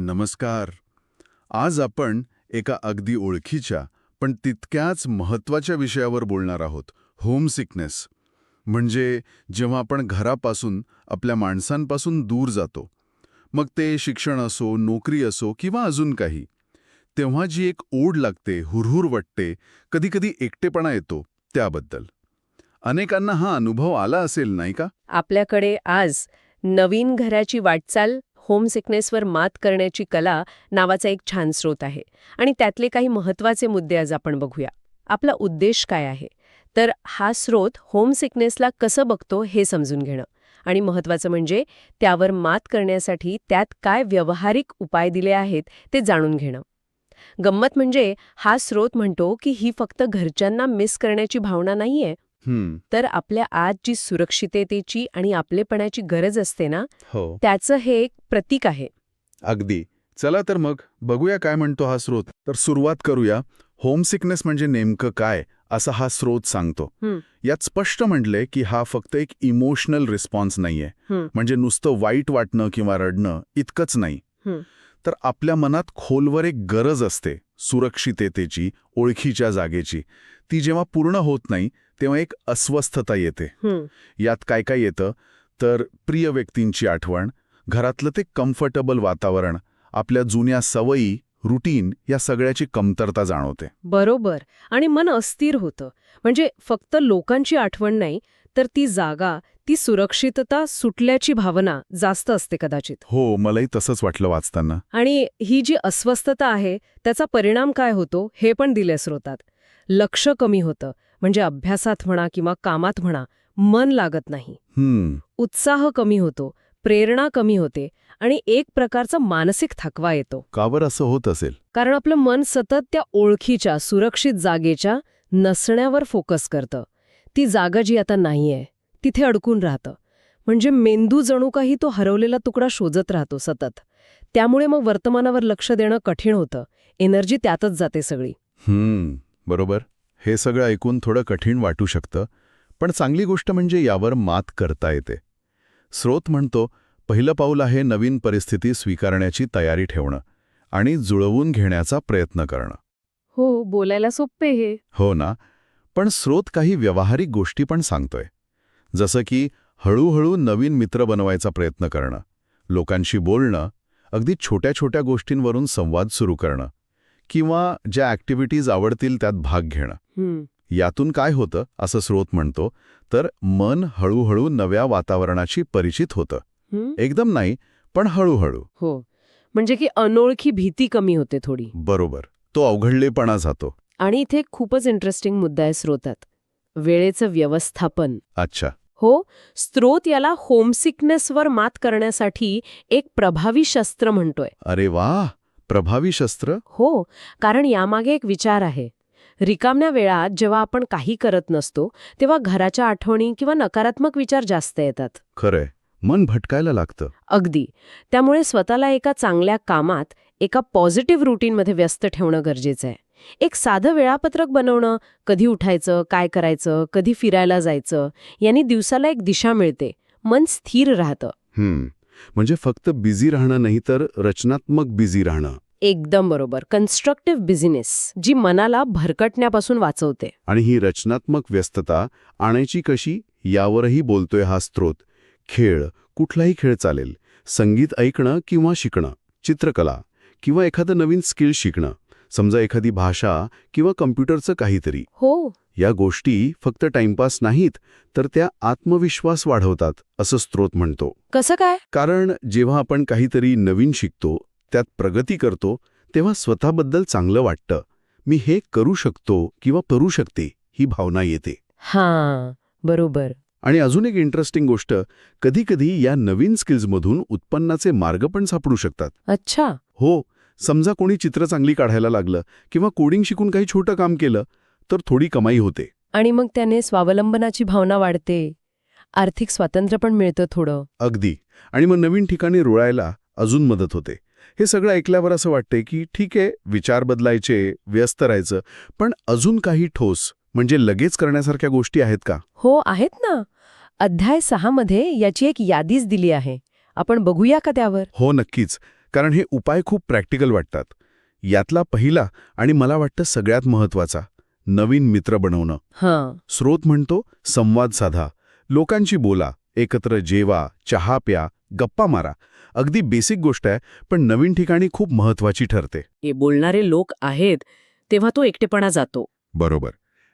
नमस्कार. आज आपण एका अगदी ओळखीच्या पण तितक्याच महत्त्वाच्या विषयावर बोलणार आहोत होम सिकनेस. म्हणजे जेव्हा आपण घरापासून आपल्या माणसांपासून दूर जातो. मग ते शिक्षण असो नोकरी असो किंवा अजून काही. तेव्हा जी एक ओढ लागते हुरहुर वाटते कधीकधी एकटेपणा येतो त्याबद्दल. अनेकांना हा अनुभव आला असेल नाही का? आपल्याकडे आज नवीन घराची वाटचाल होम सिकनेसवर मात करण्याची कला नावाचा एक छान स्रोत आहे. आणि त्यातले काही महत्त्वाचे मुद्दे आज आपण बघूया. आपला उद्देश काय आहे? तर हा स्रोत होम सिकनेसला कसं बघतो हे समजून घेणं. आणि महत्वाचं म्हणजे त्यावर मात करण्यासाठी त्यात काय व्यावहारिक उपाय दिले आहेत ते जाणून घेणं. गंमत म्हणजे हा स्रोत म्हणतो की ही फक्त घरच्यांना मिस करण्याची भावना नाहीये तर आपल्या आज जी सुरक्षिततेची आणि आपलेपणाची गरज असते ना हो. त्याचं हे एक प्रतीक आहे. अगदी. चला तर मग बघूया काय म्हणतो हा स्रोत. तर सुरुवात करूया. होम सिकनेस म्हणजे नेमकं काय असा हा स्रोत सांगतो. हं. यात स्पष्ट म्हटलंय की हा फक्त एक इमोशनल रिस्पॉन्स नाहीये. हं. म्हणजे नुसतं वाईट वाटणं किंवा रडणं इतकंच नाही. हं. तर आपल्या मनात खोलवर एक गरज असते सुरक्षिततेची ओळखीच्या जागेची. ती जेव्हा पूर्ण होत नाही तेव्हा एक अस्वस्थता येते. यात काय काय येतं? तर प्रिय व्यक्तींची आठवण घरातलं ते कम्फर्टेबल वातावरण आपल्या जुन्या सवयी रुटीन या सगळ्याची कमतरता जाणवते. बरोबर. आणि मन अस्थिर होतं. म्हणजे फक्त लोकांची आठवण नाही तर ती जागा ती सुरक्षितता सुटल्याची भावना जास्त असते कदाचित. हो मलाही तसंच वाटलं वाचताना. आणि ही जी अस्वस्थता आहे त्याचा परिणाम काय होतो हे पण दिले स्रोतात. लक्ष कमी होतं. म्हणजे अभ्यासात म्हणा किंवा कामात म्हणा मन लागत नाही. उत्साह कमी होतो प्रेरणा कमी होते आणि एक प्रकारचा मानसिक थकवा येतो. कावर असं होत असेल? कारण आपलं मन सतत त्या ओळखीच्या सुरक्षित जागेच्या नसण्यावर फोकस करतं. ती जागा जी आता नाहीये तिथे अडकून राहतं. म्हणजे मेंदू जणू काही तो हरवलेला तुकडा शोधत राहतो सतत. त्यामुळे मग वर्तमानावर लक्ष देणं कठीण होतं. एनर्जी त्यातच जाते सगळी. हम्म. बरोबर. हे सगळं ऐकून थोडं कठीण वाटू शकतं पण चांगली गोष्ट म्हणजे यावर मात करता येते. स्रोत म्हणतो पहिलं पाऊल आहे नवीन परिस्थिती स्वीकारण्याची तयारी ठेवणं आणि जुळवून घेण्याचा प्रयत्न करणं. हो बोलायला सोपे हे. हो ना पण स्रोत काही व्यावहारिक गोष्टी पण सांगतोय. जसं की हळूहळू नवीन मित्र बनवायचा प्रयत्न करणं लोकांशी बोलणं अगदी छोट्या छोट्या गोष्टींवरून संवाद सुरू करणं किंवा ज्या ॲक्टिव्हिटीज आवडतील त्यात भाग घेणं. यातून काय होतं असं स्रोत म्हणतो तर मन हळूहळू नव्या वातावरणाशी परिचित होतं? एकदम नाही पण हळूहळू. हो. म्हणजे की अनोळखी भीती कमी होते थोडी. बरोबर. तो अवघडलेपणा जातो. आणि इथे खूपच इंटरेस्टिंग मुद्दा आहे स्रोतात. वेळेचं व्यवस्थापन. अच्छा. हो? स्त्रोत याला होमसिकनेसवर मात करण्यासाठी एक प्रभावी शस्त्र म्हणतोय. अरे वा प्रभावी शस्त्र? हो. कारण यामागे एक विचार आहे. रिकाम्या वेळात जेव्हा आपण काही करत नसतो तेव्हा घराच्या आठवणी किंवा नकारात्मक विचार जास्त येतात. खरंय. मन भटकायला लागतं. अगदी. त्यामुळे स्वतःला एका चांगल्या कामात एका पॉझिटिव्ह रुटीनमध्ये व्यस्त ठेवणं गरजेचं आहे. एक साधं वेळापत्रक बनवणं कधी उठायचं काय करायचं कधी फिरायला जायचं यांनी दिवसाला एक दिशा मिळते. मन स्थिर राहतं. म्हणजे फक्त बिझी राहणं नाही तर रचनात्मक बिझी राहणं. एकदम बरोबर. कन्स्ट्रक्टिव्ह बिझनेस जी मनाला भरकटण्यापासून वाचवते. आणि ही रचनात्मक व्यस्तता आणायची कशी? यावरही बोलतोय हा स्त्रोत खेळ कुठलाही खेळ चालेल. संगीत ऐकणं किंवा शिकणं चित्रकला किंवा एखादं नवीन स्किल शिकणं. समजा एखादी भाषा किंवा कम्प्युटरचं काहीतरी. हो. या गोष्टी फक्त टाइमपास नाहीत तर त्या आत्मविश्वास वाढवतात असं स्त्रोत म्हणतो. कसं काय? कारण जेव्हा आपण काहीतरी नवीन शिकतो त्यात प्रगती करतो तेव्हा स्वतःबद्दल चांगलं वाटतं. मी हे करू शकतो किंवा करू शकते ही भावना येते. हां बरोबर. आणि अजून एक इंटरेस्टिंग गोष्ट कधीकधी या नवीन स्किल्समधून उत्पन्नाचे मार्ग पण सापडू शकतात. अच्छा. हो समजा कोणी चित्र चांगली काढायला लागलं किंवा कोडिंग शिकून काही छोटं काम केलं तर थोडी कमाई होते. आणि मग त्याने स्वावलंबनाची भावना वाढते. आर्थिक स्वातंत्र्य पण मिळतं थोडं. अगदी. आणि मग नवीन ठिकाणी रुळायला अजून मदत होते. हे सगळं ऐकल्यावर असं वाटतंय की ठीक आहे विचार बदलायचे व्यस्त राहायचं पण अजून काही ठोस म्हणजे लगेच करण्यासारख्या गोष्टी आहेत का? हो आहेत ना. अध्याय सहा मध्ये याची एक यादीच दिली आहे. आपण बघूया का त्यावर? हो नक्कीच. कारण हे उपाय खूप प्रॅक्टिकल वाटतात. यातला पहिला आणि मला वाटतं सगळ्यात महत्त्वाचा नवीन मित्र बनवणं. हां. स्रोत म्हणतो संवाद साधा. लोकांची बोला एकत्र जेवा चहा प्या गप्पा मारा. अगदी बेसिक गोष्ट आहे पण नवीन ठिकाणी खूप महत्वाची ठरते. हे बोलणारे लोक आहेत तेव्हा तो एकटेपणा जातो. बरोबर.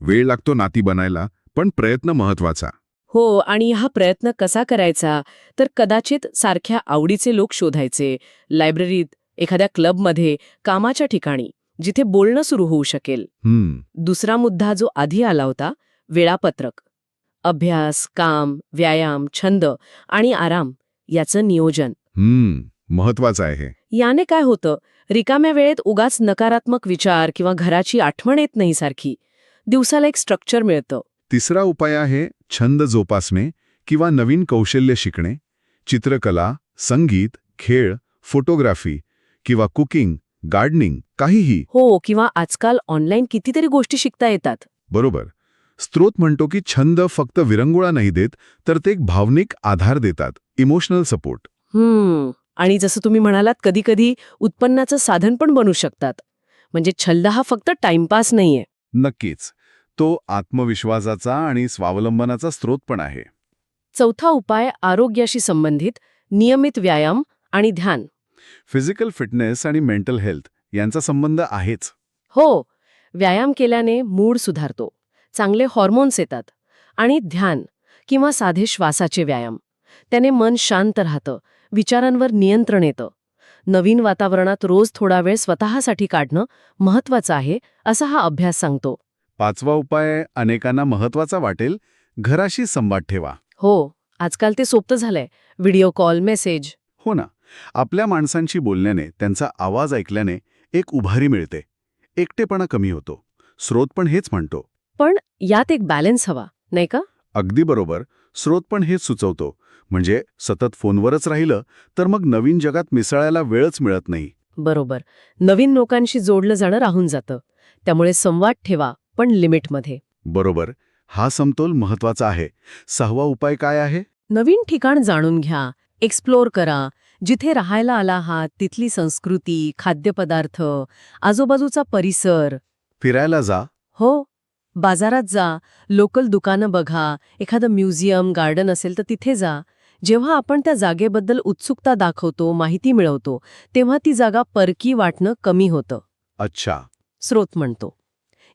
वेळ लागतो नाती बनायला पण प्रयत्न महत्त्वाचा हो आणि हा प्रयत्न कसा करायचा? तर कदाचित सारख्या आवडीचे लोक शोधायचे लायब्ररीत एखाद्या क्लबमध्ये कामाच्या ठिकाणी जिथे बोलणं सुरू होऊ शकेल. दुसरा मुद्दा जो आधी आला होता वेळापत्रक. अभ्यास काम व्यायाम छंद आणि आराम याचं नियोजन. हम्म महत्वाचं आहे. हे. याने काय होतं? रिकाम्या वेळेत उगाच नकारात्मक विचार किंवा घराची आठवण येत नाही सारखी. दिवसाला एक स्ट्रक्चर मिळतं. तिसरा उपाय आहे छंद जोपासणे किंवा नवीन कौशल्य शिकणे. चित्रकला संगीत खेळ फोटोग्राफी किंवा कुकिंग गार्डनिंग काहीही. हो किंवा आजकाल ऑनलाईन कितीतरी गोष्टी शिकता येतात. बरोबर. स्त्रोत म्हणतो की छंद फक्त विरंगुळा नाही देत तर ते एक भावनिक आधार देतात. Emotional support. हम्म. आणि जसं तुम्ही म्हणालात कधी कधी उत्पन्नाचं साधन पण बनू शकतात. म्हणजे छंद हा फक्त टाइमपास नाहीये. नक्कीच. तो आत्मविश्वासाचा आणि स्वावलंबनाचा स्रोत पण आहे. चौथा उपाय आरोग्याशी संबंधित नियमित व्यायाम आणि ध्यान. फिजिकल फिटनेस आणि मेंटल हेल्थ यांचा संबंध आहेच. हो. व्यायाम केल्याने मूड सुधारतो. चांगले हॉर्मोन्स येतात. आणि ध्यान किंवा साधे श्वासाचे व्यायाम. त्याने मन शांत राहतं. विचारांवर नियंत्रण येतं. नवीन वातावरणात रोज थोडा वेळ स्वतःसाठी काढणं महत्वाचं आहे असा हा अभ्यास सांगतो. पाचवा उपाय अनेकांना महत्त्वाचा वाटेल घराशी संवाद ठेवा. हो आजकाल ते सोपं झालंय. Video call message. हो ना. आपल्या माणसांशी बोलण्याने त्यांचा आवाज ऐकल्याने एक उभारी मिळते. एकटेपणा कमी होतो. स्रोत पण हेच म्हणतो. पण यात एक बॅलन्स हवा नाही का? अगदी बरोबर. स्रोत पण हेच सुचवतो. म्हणजे सतत फोनवरच राहिलं तर मग नवीन जगात मिसळायला वेळच मिळत नाही. बरोबर. नवीन लोकांशी जोडलं जाणं राहून जातं. त्यामुळे संवाद ठेवा पण लिमिटमध्ये. बरोबर. हा समतोल महत्त्वाचा आहे. सहावा उपाय काय आहे? नवीन ठिकाण जाणून घ्या एक्सप्लोर करा. जिथे राहायला आला आहात तिथली संस्कृती खाद्यपदार्थ आजूबाजूचा परिसर. फिरायला जा. हो. बाजारात जा. लोकल दुकानं बघा. एखादं म्युझियम गार्डन असेल तर तिथे जा. जेव्हा आपण त्या जागेबद्दल उत्सुकता दाखवतो माहिती मिळवतो तेव्हा ती जागा परकी वाटणं कमी होतं. अच्छा. स्रोत म्हणतो.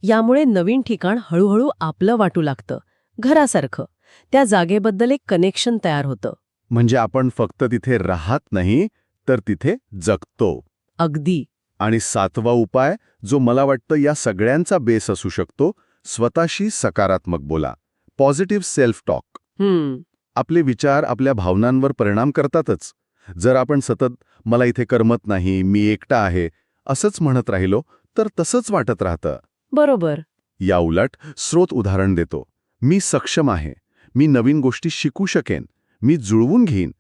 यामुळे नवीन ठिकाण हळूहळू आपलं वाटू लागतं. घरासारखं. त्या जागेबद्दल एक कनेक्शन तयार होतं. म्हणजे आपण फक्त तिथे राहत नाही तर तिथे जगतो. अगदी. आणि सातवा उपाय जो मला वाटतं या सगळ्यांचा बेस असू शकतो स्वतःशी सकारात्मक बोला. Positive self talk hmm. आपले विचार आपल्या भावनांवर परिणाम करतातच. जर आपण सतत मला इथे करमत नाही मी एकटा आहे असंच म्हणत राहिलो तर तसंच वाटत राहतं. बरोबर. या उलट स्रोत उदाहरण देतो. मी सक्षम आहे. मी नवीन गोष्टी शिकू शकेन. मी जुळवून घेईन.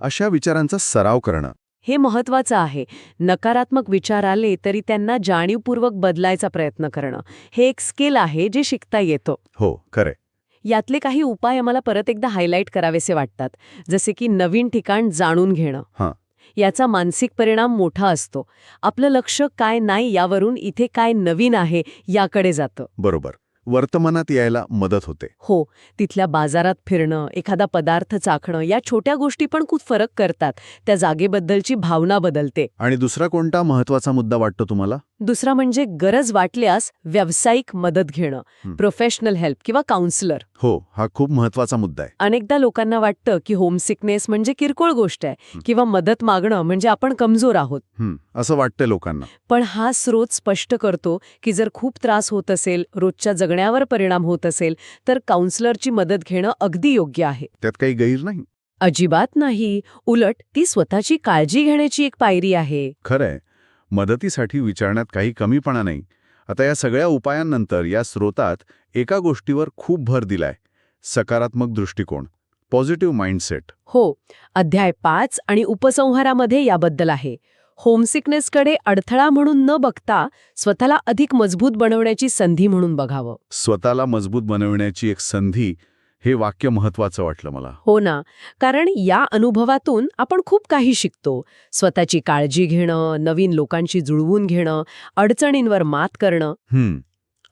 अशा विचारांचा सराव करणं. हे महत्वाचं आहे. नकारात्मक विचार आले तरी त्यांना जाणीवपूर्वक बदलायचा प्रयत्न करणं. हे एक स्किल आहे जे शिकता येतं. हो खरंय. यातले काही उपाय आम्हाला परत एकदा हायलाईट करावेसे वाटतात. जसे की नवीन ठिकाण जाणून घेणं. याचा मानसिक परिणाम मोठा असतो. आपलं लक्ष काय नाही यावरून इथे काय नवीन आहे याकडे जातं. बरोबर. वर्तमानात यायला मदत होते. हो. तिथल्या बाजारात फिरणं एखादा पदार्थ चाखणं या छोट्या गोष्टी पण खूप फरक करतात. त्या जागेबद्दलची भावना बदलते. आणि दुसरा कोणता महत्त्वाचा मुद्दा वाटतो तुम्हाला? दुसरा म्हणजे गरज वाटल्यास व्यावसायिक मदत घेणं. प्रोफेशनल हेल्प किंवा काउन्सिलर हो हा खूप महत्त्वाचा मुद्दा आहे. अनेकदा लोकांना वाटतं की होमसिकनेस म्हणजे किरकोळ गोष्ट आहे किंवा मदत मागणं म्हणजे आपण कमजोर आहोत. असं वाटतं लोकांना. पण हा स्रोत स्पष्ट करतो की जर खूप त्रास होत असेल रोजच्या जगण्यावर परिणाम होत असेल तर काउन्सिलरची मदत घेणं अगदी योग्य आहे. त्यात काही गैर नाही. अजिबात नाही. उलट ती स्वतःची काळजी घेण्याची एक पायरी आहे. खरंय. मदतीसाठी विचारण्यात काही कमीपणा नाही. आता या सगळ्या उपायांनंतर या स्रोतात एका गोष्टीवर खूप भर दिलाय सकारात्मक दृष्टिकोन पॉझिटिव्ह माइंडसेट. हो अध्याय पाच आणि उपसंहारामध्ये याबद्दल आहे. होमसिकनेसकडे अडथळा म्हणून न बघता स्वतःला अधिक मजबूत बनवण्याची संधी म्हणून बघावं. स्वतःला मजबूत बनवण्याची एक संधी हे वाक्य महत्वाचं वाटलं मला. हो ना. कारण या अनुभवातून आपण खूप काही शिकतो. स्वतःची काळजी घेणं नवीन लोकांशी जुळवून घेणं अडचणींवर मात करणं. हम्म.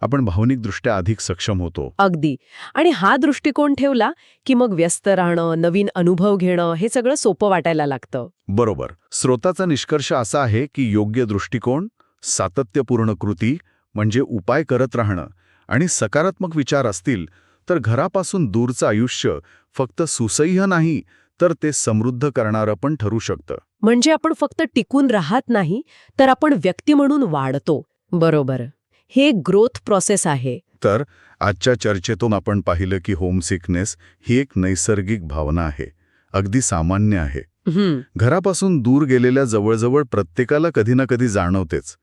आपण भावनिकदृष्ट्या अधिक सक्षम होतो. अगदी. आणि हा दृष्टिकोन ठेवला की मग व्यस्त राहणं नवीन अनुभव घेणं हे सगळं सोपं वाटायला लागतं. बरोबर. स्रोताचा निष्कर्ष असा आहे की योग्य दृष्टिकोन सातत्यपूर्ण कृती म्हणजे उपाय करत राहणं आणि सकारात्मक विचार असतील तर घरापासून दूरचं आयुष्य फक्त सुसह्य नाही तर ते समृद्ध करणारं पण ठरू शकतं. म्हणजे आपण फक्त टिकून राहत नाही तर आपण व्यक्ती म्हणून वाढतो. बरोबर. हे ग्रोथ प्रोसेस आहे. तर आजच्या चर्चेतून आपण पाहिलं की होम सिकनेस ही एक नैसर्गिक भावना आहे. अगदी सामान्य आहे. घरापासून दूर गेलेल्या जवळजवळ प्रत्येकाला कधी ना कधी जाणवतेच.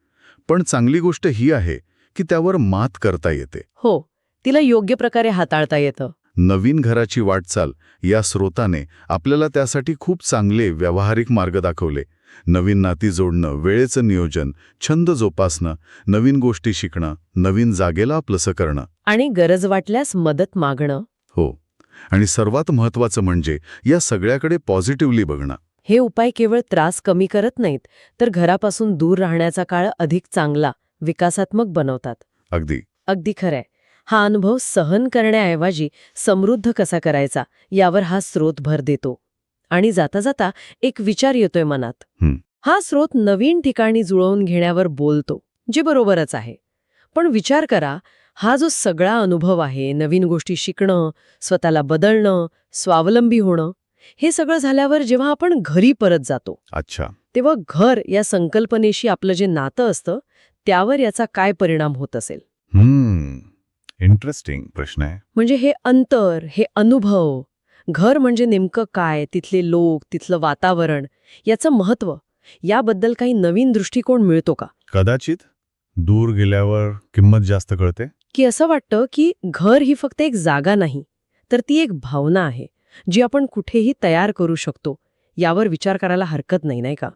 पण चांगली गोष्ट ही आहे की त्यावर मात करता येते. हो. तिला योग्य प्रकारे हाताळता येतं. नवीन घराची वाटचाल या स्रोताने आपल्याला त्यासाठी खूप चांगले व्यावहारिक मार्ग दाखवले. नवीन नाती जोडणं वेळेचं नियोजन छंद जोपासणं नवीन गोष्टी शिकणं नवीन जागेला आपलंसं करणं. आणि गरज वाटल्यास मदत मागणं. हो. आणि सर्वात महत्वाचं म्हणजे या सगळ्याकडे पॉझिटिव्हली बघणं. हे उपाय केवळ त्रास कमी करत नाहीत तर घरापासून दूर राहण्याचा काळ अधिक चांगला विकासात्मक बनवतात. अगदी. अगदी खरंय. हा अनुभव सहन करण्याऐवजी समृद्ध कसा करायचा यावर हा स्रोत भर देतो. आणि जाता जाता एक विचार येतोय मनात. हं. स्रोत नवीन ठिकाणी जुळवून घेण्यावर बोलतो जे बरोबरच आहे. पण विचार करा हा जो सगळा अनुभव आहे नवीन गोष्टी शिकणं स्वतःला बदलणं स्वावलंबी होणं हे सगळं झाल्यावर जेव्हा आपण घरी परत जातो. अच्छा. तेव्हा घर या संकल्पनेशी आपलं जे नातं असतं त्यावर याचा काय परिणाम होत असेल? हम्म इंटरेस्टिंग प्रश्न आहे. म्हणजे हे अंतर हे अनुभव घर म्हणजे नेमकं काय तिथले लोक तिथलं वातावरण याचं महत्त्व याबद्दल काही नवीन दृष्टिकोन मिळतो का? कदाचित. दूर गेल्यावर किंमत जास्त कळते. की असं वाटतं की घर ही फक्त एक जागा नाही तर ती एक भावना आहे जी आपण कुठेही तयार करू शकतो यावर विचार करायला हरकत नाही नाही का?